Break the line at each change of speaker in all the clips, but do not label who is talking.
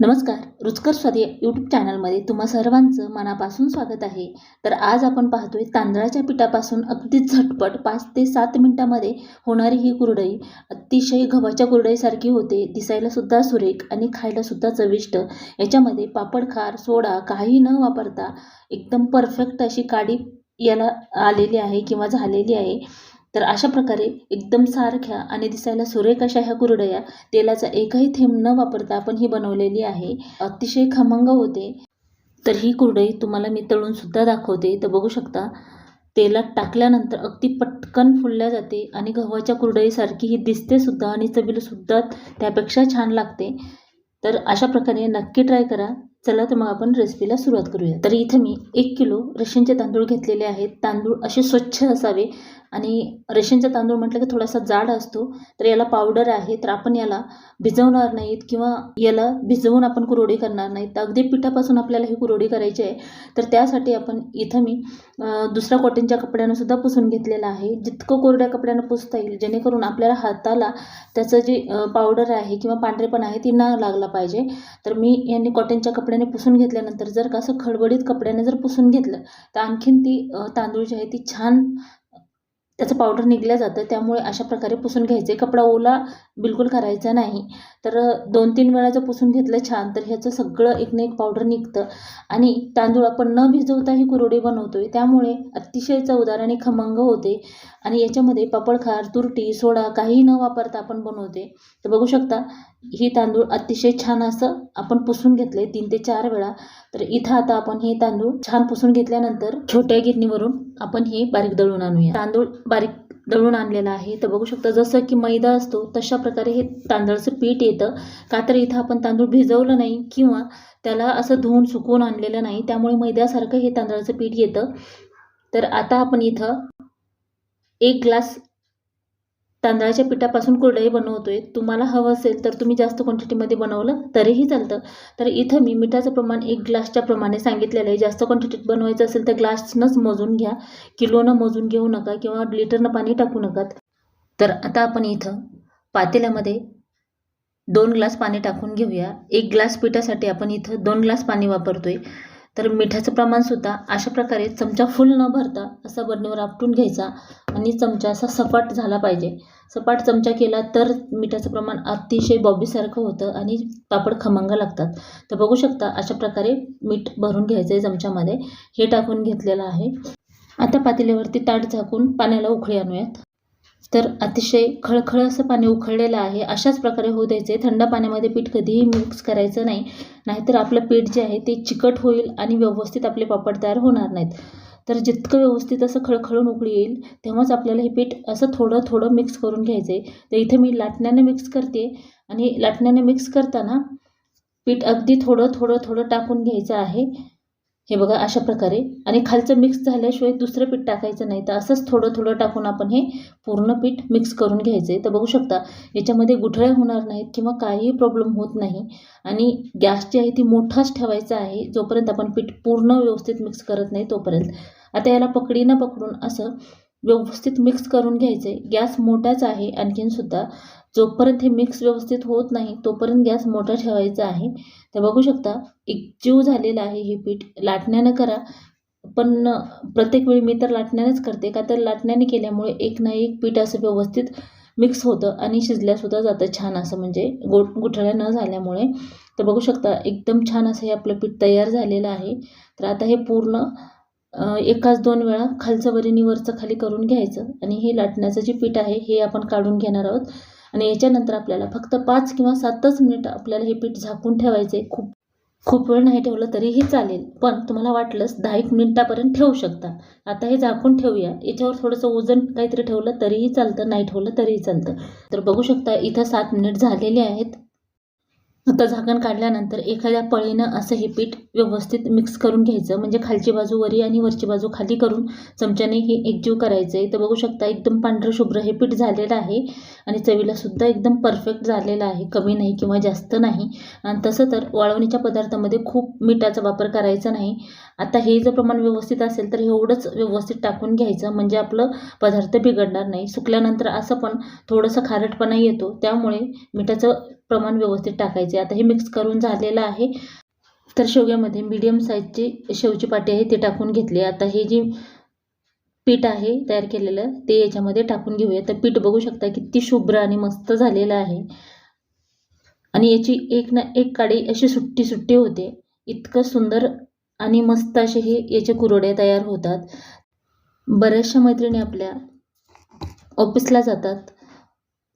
नमस्कार रुचकर स्वाद या यूट्यूब चॅनलमध्ये तुम्हा सर्वांचं मनापासून स्वागत आहे. तर आज आपण पाहतोय तांदळाच्या पिठापासून अगदी झटपट पाच ते सात मिनटामध्ये होणारी ही कुरडई. अतिशय गव्हाच्या कुरडईसारखी होते दिसायलासुद्धा सुरेख आणि खायलासुद्धा चविष्ट. याच्यामध्ये पापड खार सोडा काही न वापरता एकदम परफेक्ट अशी काडी याला आलेली आहे किंवा झालेली आहे. तर अशा प्रकारे एकदम सारख्या आणि दिसायला सुरेख अशा ह्या कुरडया तेलाचा एकही थेंब न वापरता आपण ही बनवलेली आहे. अतिशय खमंग होते. तर ही कुरडई तुम्हाला मी तळूनसुद्धा दाखवते. तर बघू शकता तेलात टाकल्यानंतर अगदी पटकन फुलल्या जाते आणि गव्हाच्या कुरडईसारखी ही दिसतेसुद्धा आणि चवीलासुद्धा त्यापेक्षा छान लागते. तर अशा प्रकारे नक्की ट्राय करा. चला तर मग आपण रेसिपीला सुरुवात करूया. तर इथं मी एक किलो रेशनचे तांदूळ घेतलेले आहेत. तांदूळ असे स्वच्छ असावे आणि रेशनचा तांदूळ म्हटलं की थोडासा जाड असतो तर याला पावडर आहे तर आपण याला भिजवणार नाहीत किंवा याला भिजवून आपण कुरोडी करणार नाहीत. तर अगदी पिठापासून आपल्याला ही कुरोडी करायची आहे. तर त्यासाठी आपण इथं मी दुसऱ्या कॉटनच्या कपड्यानं सुद्धा पुसून घेतलेलं आहे. जितकं कोरड्या कपड्यानं पुसता येईल जेणेकरून आपल्याला हाताला त्याचं जे पावडर आहे किंवा पांढरेपण आहे ती न लागला पाहिजे. तर मी यांनी कॉटनच्या कपड्याने पुसून घेतल्यानंतर जर का असं खडबडीत कपड्याने जर पुसून घेतलं तर आणखीन ती तांदूळ जी आहे ती छान त्याचं पावडर निघलं जातं. त्यामुळे अशा प्रकारे पुसून घ्यायचे. कपडा ओला बिलकुल करायचा नाही. तर दोन तीन वेळा जर पुसून घेतलं छान तर ह्याचं सगळं एक ना एक पावडर निघतं. आणि तांदूळ आपण न भिजवता ही बनवतो आहे त्यामुळे अतिशय चवदार आणि खमंग होते. आणि याच्यामध्ये पापडखार तुरटी सोडा काहीही न वापरता आपण बनवते. तर बघू शकता ही तांदूळ अतिशय छान असं आपण पुसून घेतले तीन ते चार वेळा. तर इथं आता आपण हे तांदूळ छान पुसून घेतल्यानंतर छोट्या गिरणीवरून आपण हे बारीक दळून आणूया. तांदूळ बारीक दळून आणलेला आहे. तर बघू शकता जसं की मैदा असतो तशा प्रकारे हे तांदळाचं पीठ येतं. का तर इथं आपण तांदूळ भिजवलं नाही किंवा त्याला असं धुवून सुकवून आणलेलं नाही त्यामुळे मैद्यासारखं हे तांदळाचं पीठ येतं. तर आता आपण इथं एक ग्लास तांदळाच्या पिठापासून कुरडई बनवतोय. तुम्हाला हवं असेल तर तुम्ही जास्त क्वांटिटीमध्ये बनवलं तरीही चालतं. तर इथं मी मिठाचं प्रमाण एक ग्लासच्या प्रमाणे सांगितलेलं आहे. जास्त क्वांटिटीत बनवायचं असेल तर ग्लासनंच मोजून घ्या. किलोनं मोजून घेऊ नका किंवा लिटरनं पाणी टाकू नका तर आता आपण इथं पातेल्यामध्ये दोन ग्लास पाणी टाकून घेऊया. एक ग्लास पिठासाठी आपण इथं दोन ग्लास पाणी वापरतोय. तर मिठाचं प्रमाणसुद्धा अशा प्रकारे चमचा फुल न भरता असा बरणीवर आपटून घ्यायचा आणि चमचा असा सपाट झाला पाहिजे. सपाट चमचा केला तर मिठाचं प्रमाण अतिशय बॉबीसारखं होतं आणि पापड खमंग लागतात. तर बघू शकता अशा प्रकारे मीठ भरून घ्यायचं आहे चमच्यामध्ये. हे टाकून घेतलेलं आहे. आता पातेल्यावरती ताट झाकून पाण्याला उकळी आणूयात. तर अतिशय खळखळ असं पाणी उखळलेलं आहे. अशाच प्रकारे होऊ द्यायचे. थंड पाण्यामध्ये पीठ कधीही मिक्स करायचं नाही. नाहीतर आपलं पीठ जे आहे ते चिकट होईल आणि व्यवस्थित आपले पापड तयार होणार नाहीत. तर जितकं व्यवस्थित असं खळखळून उकळी येईल तेव्हाच आपल्याला हे पीठ असं थोडं थोडं मिक्स करून घ्यायचं आहे. तर इथे मी लाटण्याने मिक्स करते आणि लाटण्याने मिक्स करताना पीठ अगदी थोडं थोडं थोडं टाकून घ्यायचं आहे. हे बघा अशा प्रकारे. आणि खालचं मिक्स झाल्याशिवाय दुसरं पीठ टाकायचं नाही. तर असंच थोडं थोडं टाकून आपण हे पूर्ण पीठ मिक्स करून घ्यायचं आहे. तर बघू शकता याच्यामध्ये गुठळ्या होणार नाहीत किंवा काहीही प्रॉब्लेम होत नाही. आणि गॅस जी आहे ती मोठाच ठेवायचा आहे जोपर्यंत आपण पीठ पूर्ण व्यवस्थित मिक्स करत नाही तोपर्यंत. आता याला पकडीनं पकडून असं व्यवस्थित मिक्स करून घ्यायचं आहे गॅस मोठाच आहे आणखीनसुद्धा जोपर्यंत हे मिक्स व्यवस्थित होत नाही तोपर्यंत गॅस मोठा ठेवायचा आहे. तर बघू शकता एक जीव झालेला आहे हे पीठ. लाटण्यानं करा. पण प्रत्येक वेळी मी तर लाटण्यानेच करते. का तर लाटण्याने केल्यामुळे एक ना एक पीठ असं व्यवस्थित मिक्स होतं आणि शिजल्यासुद्धा जातं छान असं. म्हणजे गोट गुठळ्या न झाल्यामुळे. तर बघू शकता एकदम छान असं हे आपलं पीठ तयार झालेलं आहे. तर आता हे पूर्ण एकाच दोन वेळा खालचं वरीनी वरचं खाली करून घ्यायचं आणि हे लाटण्याचं जे पीठ आहे हे आपण काढून घेणार आहोत. आणि याच्यानंतर आपल्याला फक्त पाच किंवा सातच मिनिट आपल्याला हे पीठ झाकून ठेवायचं आहे खूप खूप वेळ नाही ठेवलं तरीही चालेल. पण तुम्हाला वाटलंच दहा एक मिनिटापर्यंत ठेवू शकता. आता हे झाकून ठेवूया. याच्यावर थोडंसं वजन काहीतरी ठेवलं तरीही चालतं नाही ठेवलं तरीही चालतं. तर बघू शकता इथं सात मिनिट झालेले आहेत. आता झाकण काढल्यानंतर एखाद्या पळीनं असं हे पीठ व्यवस्थित मिक्स करून घ्यायचं. म्हणजे खालची बाजू वरी आणि वरची बाजू खाली करून चमच्याने हे एकजीव करायचं आहे तर बघू शकता एकदम पांढरं शुभ्र हे पीठ झालेलं आहे. आणि चवीला सुद्धा एकदम परफेक्ट झालेलं आहे. कमी नाही किंवा जास्त नाही. आणि तसं तर वाळवणीच्या पदार्थामध्ये खूप मिठाचा वापर करायचा नाही. आता हे जर प्रमाण व्यवस्थित असेल तर एवढंच व्यवस्थित टाकून घ्यायचं म्हणजे आपलं पदार्थ बिघडणार नाही. सुकल्यानंतर असं पण थोडंसं खारटपणा येतो त्यामुळे मिठाचं प्रमाण व्यवस्थित टाकायचे. आता हे मिक्स करून झालेलं आहे. तर शेवग्यामध्ये मीडियम साईजची शेवची पाटी आहे ते टाकून घेतली. आता हे जी पीठ आहे तयार केलेलं ते याच्यामध्ये टाकून घेऊया. तर पीठ बघू शकता किती शुभ्र आणि मस्त झालेलं आहे. आणि याची एक ना एक काडी अशी सुट्टी सुट्टी होते. इतकं सुंदर आणि मस्त असे हे याचे कुरोडे तयार होतात. बऱ्याचशा मैत्रिणी आपल्या ऑफिसला जातात.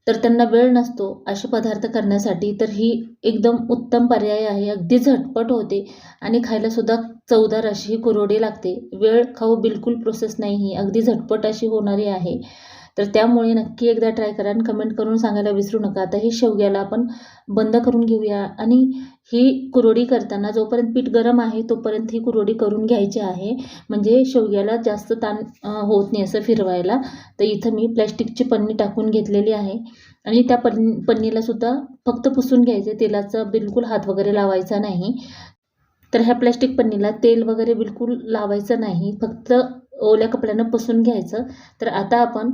तर त्यांना वेळ नसतो असे पदार्थ करण्यासाठी. तर ही एकदम उत्तम पर्याय आहे. अगदी झटपट होते आणि खायलासुद्धा चवदार अशी ही कुरोडी लागते. वेळ खाऊ बिलकुल प्रोसेस नाही. ही अगदी झटपट अशी होणारी आहे. तर त्यामुळे नक्की एकदा ट्राय करा आणि कमेंट करून सांगायला विसरू नका. आता ही शेवग्याला आपण बंद करून घेऊया. आणि ही कुरोडी करताना जोपर्यंत पीठ गरम आहे तोपर्यंत ही कुरोडी करून घ्यायची आहे. म्हणजे शेवग्याला जास्त ताण होत नाही असं फिरवायला. तर इथं मी प्लॅस्टिकची पन्नी टाकून घेतलेली आहे. आणि त्या पन पन्नीला सुद्धा फक्त पुसून घ्यायचे. तेलाचा बिलकुल हात वगैरे लावायचा नाही. तर ह्या प्लॅस्टिक पन्नीला तेल वगैरे बिलकुल लावायचं नाही. फक्त ओल्या कपड्यानं पुसून घ्यायचं. तर आता आपण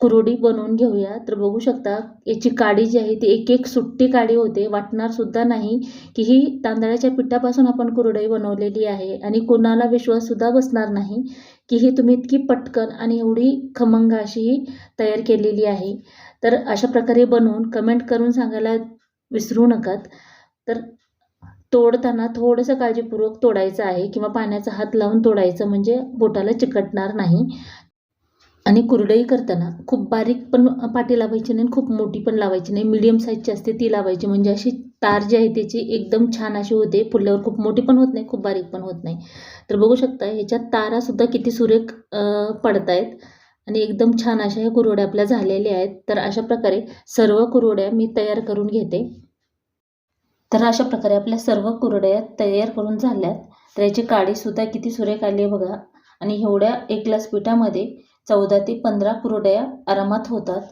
कुरडी बनवून घेऊया. तर बघू शकता याची काडी जी आहे ती एक एक सुट्टी काडी होते. वाटणार सुद्धा नाही की ही तांदळाच्या पिठापासून आपण कुरडई बनवलेली आहे आणि कोणाला विश्वाससुद्धा बसणार नाही की ही तुम्ही इतकी पटकन आणि एवढी खमंग अशी ही तयार केलेली आहे. तर अशा प्रकारे बनवून कमेंट करून सांगायला विसरू नकात तर तोडताना थोडंसं काळजीपूर्वक तोडायचं आहे किंवा पाण्याचा हात लावून तोडायचं म्हणजे बोटाला चिकटणार नाही. आणि कुरडई करताना खूप बारीक पण पाटी लावायची नाही आणि खूप मोठी पण लावायची नाही. मिडियम साईजची असते ती लावायची. म्हणजे अशी तार जी आहे त्याची एकदम छान अशी होते. फुलल्यावर खूप मोठी पण होत नाही खूप बारीक पण होत नाही. तर बघू शकता ह्याच्यात तारासुद्धा किती सुरेख पडत आहेत आणि एकदम छान अशा ह्या कुरवड्या आपल्या झालेल्या आहेत. तर अशा प्रकारे सर्व कुरवड्या मी तयार करून घेते. तर अशा प्रकारे आपल्या सर्व कुरड्या तयार करून झाल्यात. तर याची काडीसुद्धा किती सुरेख आली आहे बघा. आणि एवढ्या एक ग्लास पिठामध्ये चौदा ते पंधरा कुरड्या आरामात होतात.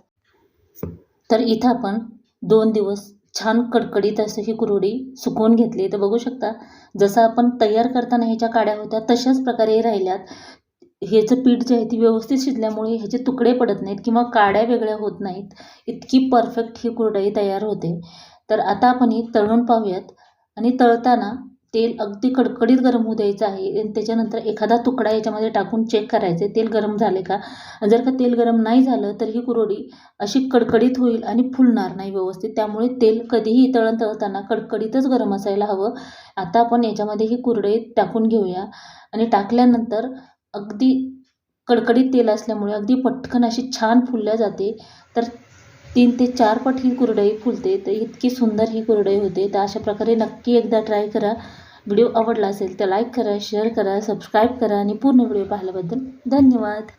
तर इथं आपण दोन दिवस छान कडकडीत असं ही कुरडी सुकवून घेतली तर बघू शकता जसं आपण तयार करताना ह्याच्या काड्या होत्या तशाच प्रकारे राहिल्यात. ह्याचं पीठ जे आहे ती व्यवस्थित शिजल्यामुळे ह्याचे तुकडे पडत नाहीत किंवा काड्या वेगळ्या होत नाहीत. इतकी परफेक्ट ही कुरडई तयार होते. तर आता आपण ही तळून पाहूयात. आणि तळताना तेल अगदी कडकडीत गरम होऊ द्यायचं आहे. आणि त्याच्यानंतर एखादा तुकडा याच्यामध्ये टाकून चेक करायचे तेल गरम झाले का? जर का तेल गरम नाही झालं तर ही कुरोडी अशी कडकडीत होईल आणि फुलणार नाही व्यवस्थित. त्यामुळे तेल कधीही तळण तळताना कडकडीतच गरम असायला हवं. आता आपण याच्यामध्ये ही कुरडई टाकून घेऊया. आणि टाकल्यानंतर अगदी कडकडीत तेल असल्यामुळे अगदी पटकन अशी छान फुलल्या जाते. तर तीन ते चार पट ही कुरडई फुलते. तर इतकी सुंदर ही कुरडई होते. तर अशा प्रकारे नक्की एकदा ट्राय करा. व्हिडिओ आवडला असेल तर लाईक करा शेअर करा सबस्क्राईब करा आणि पूर्ण व्हिडिओ पाहिल्याबद्दल धन्यवाद.